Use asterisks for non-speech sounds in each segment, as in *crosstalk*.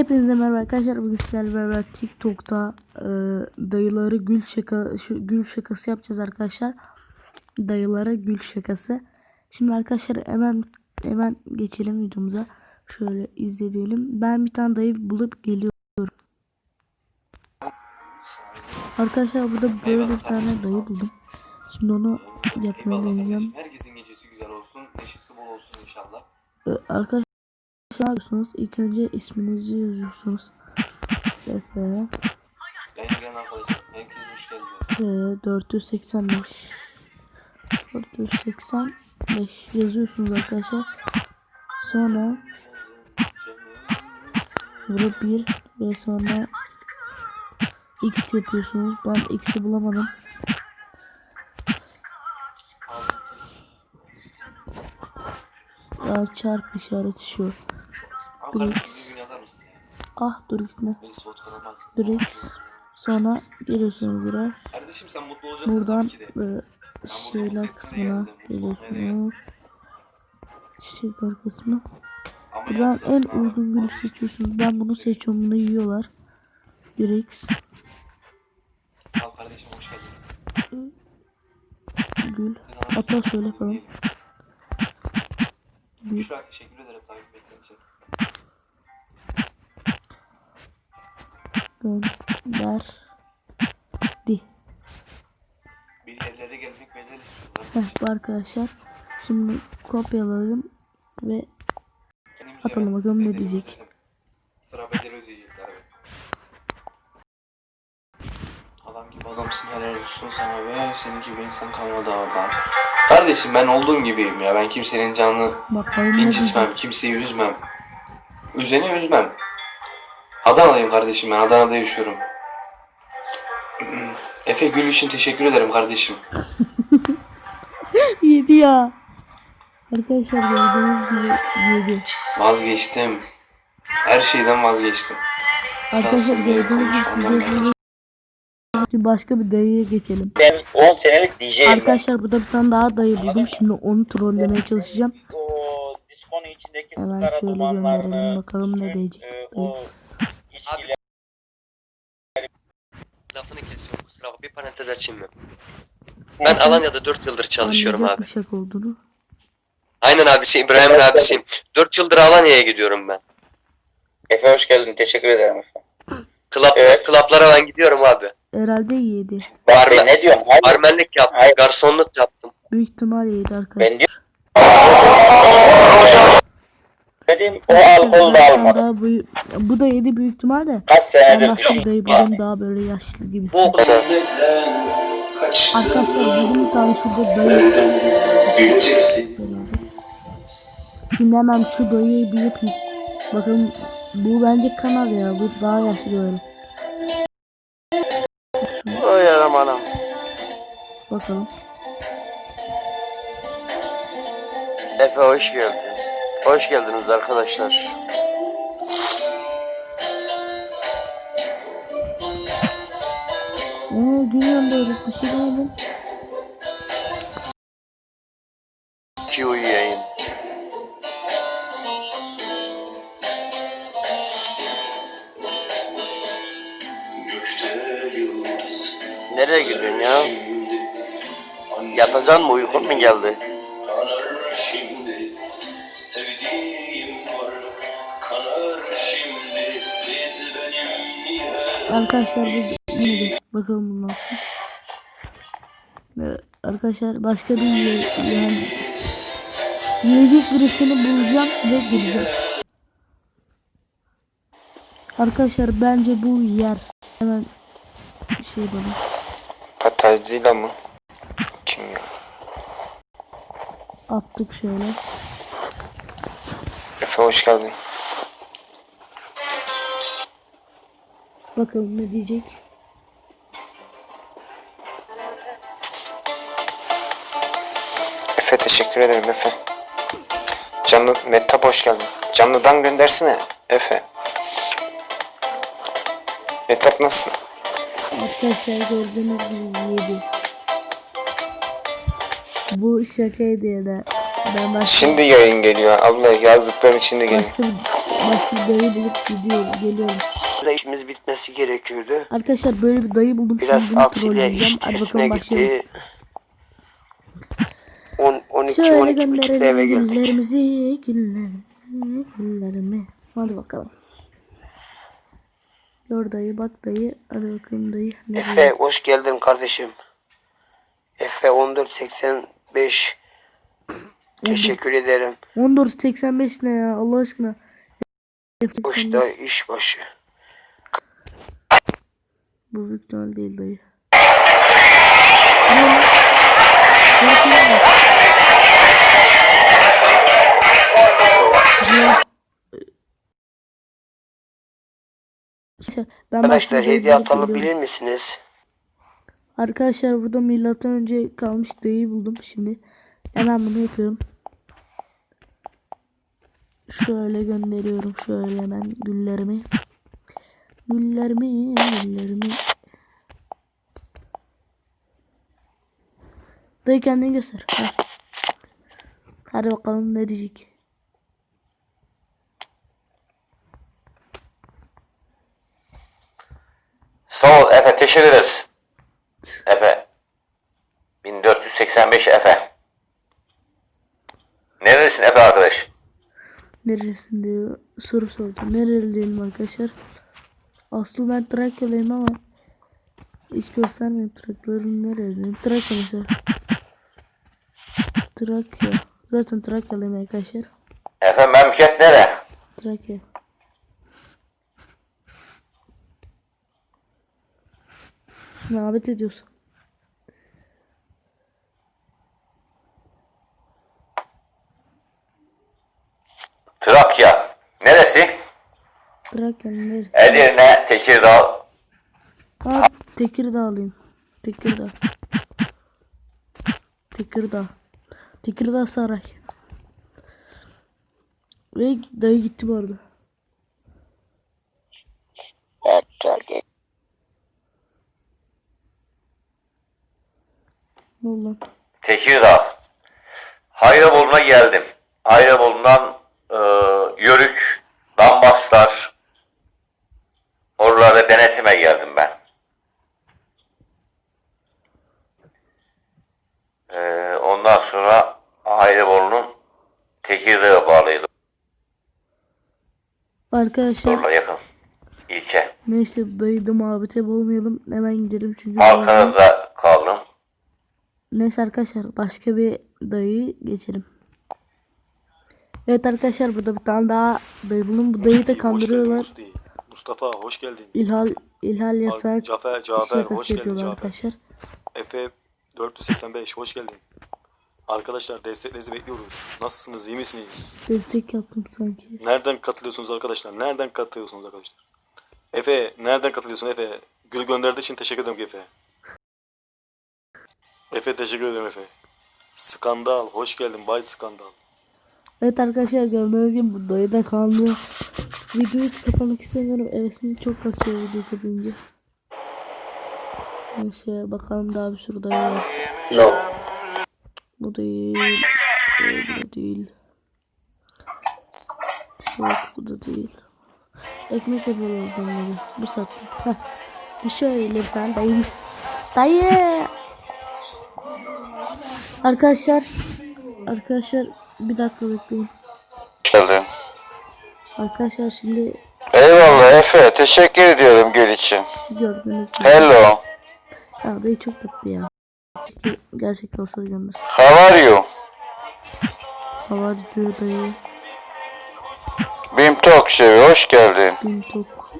Hepinize merhaba arkadaşlar. Bugün sizlerle beraber TikTok'ta e, dayıları gül şaka şu gül şakası yapacağız arkadaşlar. Dayılara gül şakası. Şimdi arkadaşlar hemen hemen geçelim videomuza. Şöyle izleyelim. Ben bir tane dayı bulup geliyorum. Arkadaşlar burada böyle bir tane dayı buldum. Şimdi onu yapmaya deneyeceğim. Herkesin gecesi güzel olsun. Neşesi bol olsun inşallah. Ee, Arkadaşlar yapıyorsunuz? İlk önce isminizi yazıyorsunuz. Efe Yayına gelen arkadaşlar. Herkes hoş geldiniz. e, 485 485 yazıyorsunuz arkadaşlar. Sonra burada 1 ve sonra X yapıyorsunuz. Ben X'i bulamadım. Ya çarpı işareti şu. Mısın? Ah dur gitme. X. Sonra geliyorsunuz buraya. Kardeşim sen mutlu olacaksın Buradan böyle şeyler kısmına geliyorsunuz. Çiçekler kısmı. Buradan en uygun gülü seçiyorsunuz. Ben bunu seçiyorum. Bunu yiyorlar. 1x Sağ ol kardeşim hoş geldiniz. gül. Hatta şöyle yapalım. Büşra teşekkür ederim takip ettiğin için. Gönder. Di. Bir yerlere gelmek bedel istiyorlar. Heh, arkadaşlar. Şimdi kopyaladım ve Kendimize Atalım bakalım ne diyecek. ödedim. Sıra bedeli ödeyecekler evet. Adam gibi adamsın helal olsun sana ve senin gibi insan kalmadı orada. Kardeşim ben olduğum gibiyim ya. Ben kimsenin canını bakalım incitmem, kimseyi üzmem. Üzeni üzmem. Adana'dayım kardeşim ben. Adana'da yaşıyorum. *clears throat* Efe Gül için teşekkür ederim kardeşim. *laughs* Yedi ya. Arkadaşlar gördüğünüz gibi yedi. Vazgeçtim. Her şeyden vazgeçtim. Arkadaşlar gördüğünüz gibi konuşmamdan Şimdi başka bir dayıya geçelim. Ben 10 senelik DJ'yim ben. Arkadaşlar burada bir tane daha dayı buldum. Şimdi onu trollemeye çalışacağım. O diskonun içindeki Hemen sigara şöyle dumanlarını, gönderelim bakalım ne bütün, diyecek. e, o Dayı. içkiler Lafını kesiyorum kusura bakma. Bir parantez açayım mı? Ben Alanya'da 4 yıldır çalışıyorum Anlayacak abi. bir şaka olduğunu. Aynen abisi İbrahim'in abisiyim. 4 yıldır Alanya'ya gidiyorum ben. Efe hoş geldin. Teşekkür ederim Efe. Klap, Evet. klaplara ben gidiyorum abi. Herhalde yedi. Barmen- ben ne diyorum? Hayır. Barmenlik yaptım, Hayır. garsonluk yaptım. Büyük ihtimal yedi arkadaşlar. Ben diyorum. Dedim o alkol da almadı. Daha bu, bu da yedi büyük ihtimal de. Kaç senedir başka bir düşün. dayı buldum daha böyle yaşlı gibisi. Bu okulda Arkadaşlar tane şurada dayı. Şimdi hemen şu dayıyı bir yapayım. Bakın bu bence kanal ya. Bu daha yaşlı böyle. Oy anam anam. Bakalım. Efe hoş geldin. Hoş geldiniz arkadaşlar. Ee, gülüyorum böyle bir şey demedim. Ki uyuyayım. Nereye gidiyorsun ya? Yatacaksın mı? Uykun mu geldi? Arkadaşlar bu yine de bakalım bundan sonra. Arkadaşlar başka bir yer, yani yiyecek birisini bulacağım ve gideceğim. Arkadaşlar bence bu yer. Hemen şey bana. Pataycıyla mı? Kim ya? Attık şöyle. Efe hoş geldin. Bakalım ne diyecek. Efe teşekkür ederim Efe. Canlı Mehtap hoş geldin. Canlıdan göndersene Efe. Mehtap nasılsın? Arkadaşlar gördüğünüz gibi yedi. Bu şakaydı ya da Ben başka, Şimdi yayın geliyor. Abla yazdıkların şimdi geliyor. başka, başka bir dayı bulup gidiyorum, geliyorum. Burada işimiz bitmesi gerekiyordu. Arkadaşlar böyle bir dayı buldum. Biraz Şimdi aksiyle iş başlayalım. gitti. 10, 12, Şöyle 12 buçukta eve geldik. güllerimizi, güllerimi, güllerimi. Hadi bakalım. Gör dayı, bak dayı. Hadi bakayım dayı. Ne Efe hoş geldin kardeşim. Efe 1485 *clears throat* Teşekkür ederim. 1485 ne ya Allah aşkına. Boşta iş başı. Bu ihtimal değil dayı. Ben Arkadaşlar hediye dayı atalım bilir misiniz? Arkadaşlar burada milattan önce kalmış dayıyı buldum şimdi. Hemen bunu yapıyorum. Şöyle gönderiyorum şöyle hemen güllerimi. Güllerimi, güllerimi. Dayı kendini göster. Hadi. Hadi bakalım ne diyecek. Sağ ol Efe teşekkür ederiz. Efe. 1485 Efe. Neredesin Efe arkadaş? Neresin diyor soru sordu. Nereliyim arkadaşlar? Aslında ben Trakyalıyım ama hiç göstermiyorum Trakyaların nereliyim. Trakya mesela. Trakya. Zaten Trakyalıyım arkadaşlar. Efe memleket nere? Trakya. Muhabbet ediyorsun. Trakya. Neresi? Neresi? Edirne, Tekirdağ. Ha Tekirdağlıyım. Tekirdağ. Tekirdağ. Tekirdağ Saray. Ve dayı gitti bu arada. Ne oldu lan? Tekirdağ. Hayrabolu'na geldim. Hayrabolu'ndan e, Yörük, Dambaslar. Denetime geldim ben. E, ondan sonra Hayrabolu'nun Tekirdağ'a bağlıydı. Arkadaşlar Orla yakın. ilçe. neyse dayı da muhabbete boğmayalım. Hemen gidelim çünkü. Malkanızda kaldım. Neyse arkadaşlar başka bir dayı geçelim. Evet arkadaşlar burada bir tane daha dayı bulun. Bu dayıyı da kandırıyorlar. Mustafa hoş geldin. İlhal İlhal yasak Cafer, Cafer hoş geldin Cafer. arkadaşlar. Efe 485 hoş geldin. Arkadaşlar desteklerinizi bekliyoruz. Nasılsınız? iyi misiniz? Destek yaptım sanki. Nereden katılıyorsunuz arkadaşlar? Nereden katılıyorsunuz arkadaşlar? Efe nereden katılıyorsun Efe? Gül gönderdiği için teşekkür ederim Efe. Efe teşekkür ederim Efe. Skandal hoş geldin Bay Skandal. Evet arkadaşlar gördüğünüz gibi bu dayı da kaldı. Videoyu kapamak istemiyorum. Evet şimdi çok kaçıyor video kapayınca. Neyse bakalım daha bir sürü dayı var. No. Bu değil. Bu da değil. Yok bu da değil. Ekmek yapıyorlar onları. Bu sattı. Heh. Bir şöyle bir tane dayımız. Dayı. Arkadaşlar. Arkadaşlar bir dakika bekleyin. Arkadaşlar şimdi Eyvallah Efe. Teşekkür ediyorum gül için. gördüğünüz gibi. Hello. Ya dayı çok tatlı ya. Keşke gerçek olsa göndersin. How are you? Hava diyor dayı. Bim Talk Şevi. Hoş geldin. Bin tok.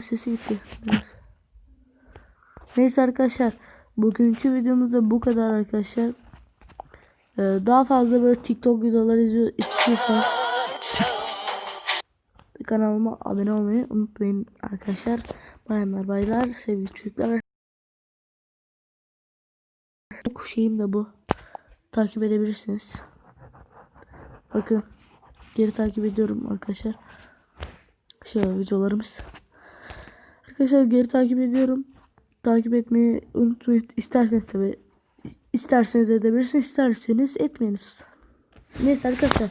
Sesi gitti. Biraz. Neyse arkadaşlar. Bugünkü videomuzda bu kadar arkadaşlar. Ee, daha fazla böyle TikTok videoları istiyorsanız kanalıma abone olmayı unutmayın arkadaşlar. Bayanlar baylar sevgili çocuklar. Çok şeyim de bu. Takip edebilirsiniz. Bakın. Geri takip ediyorum arkadaşlar. Şöyle videolarımız. Arkadaşlar geri takip ediyorum. Takip etmeyi unutmayın. İsterseniz tabi İsterseniz edebilirsiniz, isterseniz etmeyiniz. Neyse arkadaşlar.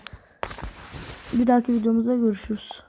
Bir dahaki videomuzda görüşürüz.